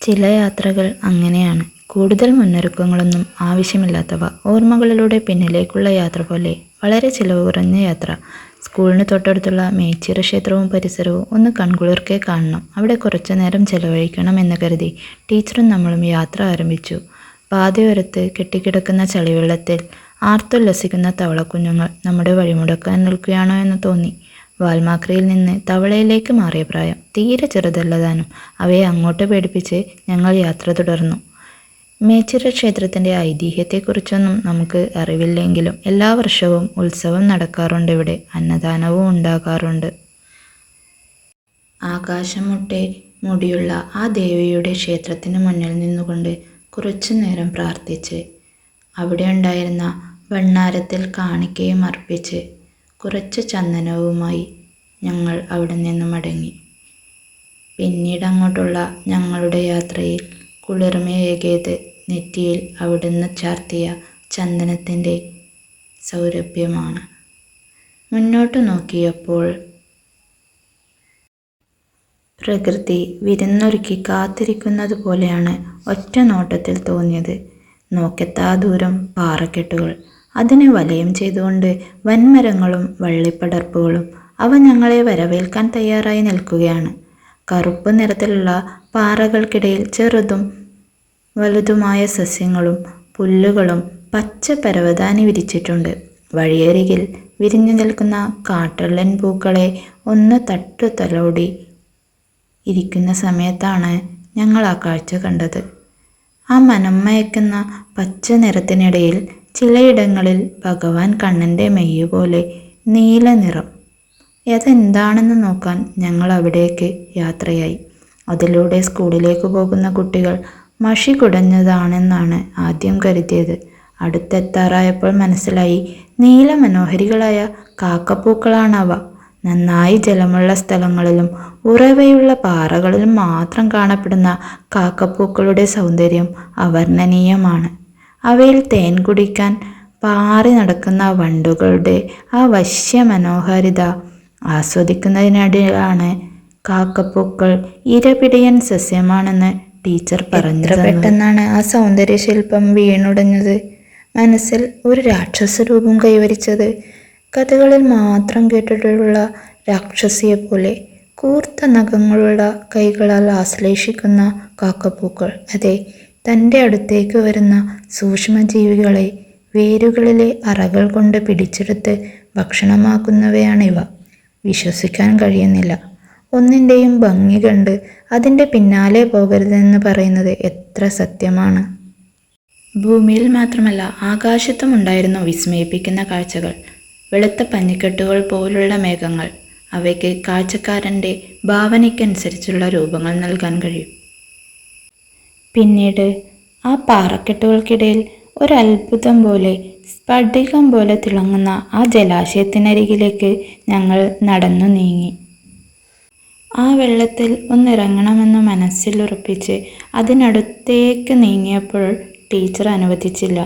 ചില യാത്രകൾ അങ്ങനെയാണ്. കൂടുതൽ മുന്നൊരുക്കങ്ങളൊന്നും ആവശ്യമില്ലാത്തവ. ഓർമ്മകളിലൂടെ പിന്നിലേക്കുള്ള യാത്ര പോലെ വളരെ ചിലവ് കുറഞ്ഞ യാത്ര. സ്കൂളിന് തൊട്ടടുത്തുള്ള മേച്ചിറ ക്ഷേത്രവും പരിസരവും ഒന്ന് കൺകുളിർക്കെ കാണണം. അവിടെ കുറച്ചു നേരം ചെലവഴിക്കണം എന്ന് കരുതി ടീച്ചറും നമ്മളും യാത്ര ആരംഭിച്ചു. പാതയോരത്ത് കെട്ടിക്കിടക്കുന്ന ചളിവെള്ളത്തിൽ ആർത്തുല്ലസിക്കുന്ന തവളക്കുഞ്ഞുങ്ങൾ നമ്മുടെ വഴിമുടക്കാൻ നിൽക്കുകയാണോ എന്ന് തോന്നി. വാൽമാക്രിയിൽ നിന്ന് തവളയിലേക്ക് മാറിയ പ്രായം തീരെ ചെറുതല്ലതാനും അവയെ അങ്ങോട്ട് പേടിപ്പിച്ച് ഞങ്ങൾ യാത്ര തുടർന്നു. മേച്ചിറ ക്ഷേത്രത്തിന്റെ ഐതിഹ്യത്തെക്കുറിച്ചൊന്നും നമുക്ക് അറിവില്ലെങ്കിലും എല്ലാ വർഷവും ഉത്സവം നടക്കാറുണ്ട് ഇവിടെ. അന്നദാനവും ഉണ്ടാകാറുണ്ട്. ആകാശമുട്ടെ മുടിയുള്ള ആ ദേവിയുടെ ക്ഷേത്രത്തിന് മുന്നിൽ നിന്നുകൊണ്ട് കുറച്ചു നേരം പ്രാർത്ഥിച്ച് അവിടെ ഉണ്ടായിരുന്ന ഭണ്ണാരത്തിൽ കാണിക്കയും അർപ്പിച്ച് കുറച്ച് ചന്ദനവുമായി ഞങ്ങൾ അവിടെ നിന്ന് മടങ്ങി. പിന്നീട് അങ്ങോട്ടുള്ള ഞങ്ങളുടെ യാത്രയിൽ കുളിർമയേകിയത് നെറ്റിയിൽ അവിടുന്ന് ചാർത്തിയ ചന്ദനത്തിന്റെ സൗരഭ്യമാണ്. മുന്നോട്ട് നോക്കിയപ്പോൾ പ്രകൃതി വിരുന്നൊരുക്കി കാത്തിരിക്കുന്നത് പോലെയാണ് ഒറ്റ നോട്ടത്തിൽ തോന്നിയത്. നോക്കെത്താ ദൂരം പാറക്കെട്ടുകൾ. അതിനെ വലയം ചെയ്തുകൊണ്ട് വൻമരങ്ങളും വള്ളിപ്പടർപ്പുകളും അവ ഞങ്ങളെ വരവേൽക്കാൻ തയ്യാറായി നിൽക്കുകയാണ്. കറുപ്പ് നിറത്തിലുള്ള പാറകൾക്കിടയിൽ ചെറുതും വലുതുമായ സസ്യങ്ങളും പുല്ലുകളും പച്ച പരവതാനി വിരിച്ചിട്ടുണ്ട്. വഴിയരികിൽ വിരിഞ്ഞു നിൽക്കുന്ന കാട്ടള്ളൻ പൂക്കളെ ഒന്ന് തട്ടു തലോടി ഇരിക്കുന്ന സമയത്താണ് ഞങ്ങൾ ആ കാഴ്ച കണ്ടത്. ആ മനം മയക്കുന്ന പച്ച നിറത്തിനിടയിൽ ചിലയിടങ്ങളിൽ ഭഗവാൻ കണ്ണന്റെ മെയ്യ് പോലെ നീല നിറം. അതെന്താണെന്ന് നോക്കാൻ ഞങ്ങൾ അവിടേക്ക് യാത്രയായി. അതിലൂടെ സ്കൂളിലേക്ക് പോകുന്ന കുട്ടികൾ മഷി കുടഞ്ഞതാണെന്നാണ് ആദ്യം കരുതിയത്. അടുത്തെത്താറായപ്പോൾ മനസ്സിലായി നീല മനോഹരികളായ കാക്കപ്പൂക്കളാണവ. നന്നായി ജലമുള്ള സ്ഥലങ്ങളിലും ഉറവയുള്ള പാറകളിലും മാത്രം കാണപ്പെടുന്ന കാക്കപ്പൂക്കളുടെ സൗന്ദര്യം അവർണനീയമാണ്. അവയിൽ തേൻ കുടിക്കാൻ പാറി നടക്കുന്ന വണ്ടുകളുടെ ആ വശ്യ മനോഹാരിത ആസ്വദിക്കുന്നതിനിടയിലാണ് കാക്കപ്പൂക്കൾ ഇരപിടിയൻ സസ്യമാണെന്ന് ടീച്ചർ പറഞ്ഞു പെട്ടെന്നാണ് ആ സൗന്ദര്യ ശില്പം വീണുടഞ്ഞത്. മനസ്സിൽ ഒരു രാക്ഷസ രൂപം കൈവരിച്ചത്. കഥകളിൽ മാത്രം കേട്ടിട്ടുള്ള രാക്ഷസിയെ പോലെ കൂർത്ത നഖങ്ങളുള്ള കൈകളാൽ ആശ്ലേഷിക്കുന്ന കാക്കപ്പൂക്കൾ. അതെ തന്റെ അടുത്തേക്ക് വരുന്ന സൂക്ഷ്മജീവികളെ വേരുകളിലെ അറകൾ കൊണ്ട് പിടിച്ചെടുത്ത് ഭക്ഷണമാക്കുന്നവയാണിവ. വിശ്വസിക്കാൻ കഴിയുന്നില്ല. ഒന്നിന്റെയും ഭംഗി കണ്ട് അതിന്റെ പിന്നാലെ പോകരുതെന്ന് പറയുന്നത് എത്ര സത്യമാണ്? ഭൂമിയിൽ മാത്രമല്ല ആകാശത്തും ഉണ്ടായിരുന്നു വിസ്മയിപ്പിക്കുന്ന കാഴ്ചകൾ. വെളുത്ത പഞ്ഞിക്കെട്ടുകൾ പോലുള്ള മേഘങ്ങൾ. അവയ്ക്ക് കാഴ്ചക്കാരന്റെ ഭാവനയ്ക്കനുസരിച്ചുള്ള രൂപങ്ങൾ നൽകാൻ കഴിയും. പിന്നീട് ആ പാറക്കെട്ടുകൾക്കിടയിൽ ഒരത്ഭുതം പോലെ സ്ഫടികം പോലെ തിളങ്ങുന്ന ആ ജലാശയത്തിനരികിലേക്ക് ഞങ്ങൾ നടന്നു നീങ്ങി. ആ വെള്ളത്തിൽ ഒന്നിറങ്ങണമെന്ന് മനസ്സിൽ ഉറപ്പിച്ച് അതിനടുത്തേക്ക് നീങ്ങിയപ്പോൾ ടീച്ചർ അനുവദിച്ചില്ല.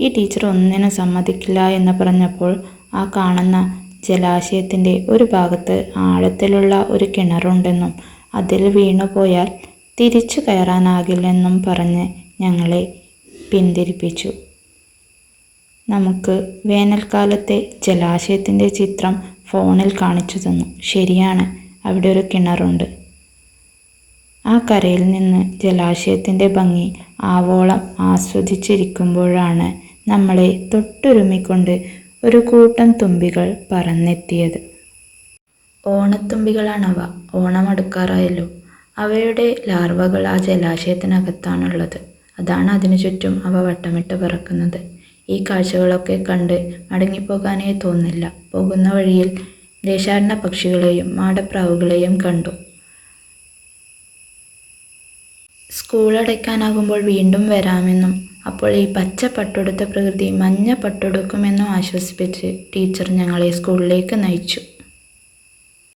ഈ ടീച്ചർ ഒന്നിനും സമ്മതിക്കില്ല എന്ന് പറഞ്ഞപ്പോൾ ആ കാണുന്ന ജലാശയത്തിന്റെ ഒരു ഭാഗത്ത് ആഴത്തിലുള്ള ഒരു കിണറുണ്ടെന്നും അതിൽ വീണുപോയാൽ തിരിച്ചു കയറാനാകില്ലെന്നും പറഞ്ഞ് ഞങ്ങളെ പിന്തിരിപ്പിച്ചു. നമുക്ക് വേനൽക്കാലത്തെ ജലാശയത്തിന്റെ ചിത്രം ഫോണിൽ കാണിച്ചു തന്നു. ശരിയാണ് അവിടെ ഒരു കിണറുണ്ട്. ആ കരയിൽ നിന്ന് ജലാശയത്തിന്റെ ഭംഗി ആവോളം ആസ്വദിച്ചിരിക്കുമ്പോഴാണ് നമ്മളെ തൊട്ടുരുമിക്കൊണ്ട് ഒരു കൂട്ടം തുമ്പികൾ പറന്നെത്തിയത്. ഓണത്തുമ്പികളാണവ. ഓണം അടുക്കാറായല്ലോ. അവയുടെ ലാർവകൾ ആ ജലാശയത്തിനകത്താണുള്ളത്. അതാണ് അതിനു ചുറ്റും അവ വട്ടമിട്ട് പറക്കുന്നത്. ഈ കാഴ്ചകളൊക്കെ കണ്ട് മടങ്ങിപ്പോകാനേ തോന്നില്ല. പോകുന്ന വഴിയിൽ ദേശാടന പക്ഷികളെയും മാടപ്രാവുകളെയും കണ്ടു. സ്കൂൾ അടയ്ക്കാനാകുമ്പോൾ വീണ്ടും വരാമെന്നും അപ്പോൾ ഈ പച്ച പട്ടുടുത്ത പ്രകൃതി മഞ്ഞ പട്ടുടുക്കുമെന്നും ആശ്വസിപ്പിച്ച് ടീച്ചർ ഞങ്ങളെ സ്കൂളിലേക്ക് നയിച്ചു.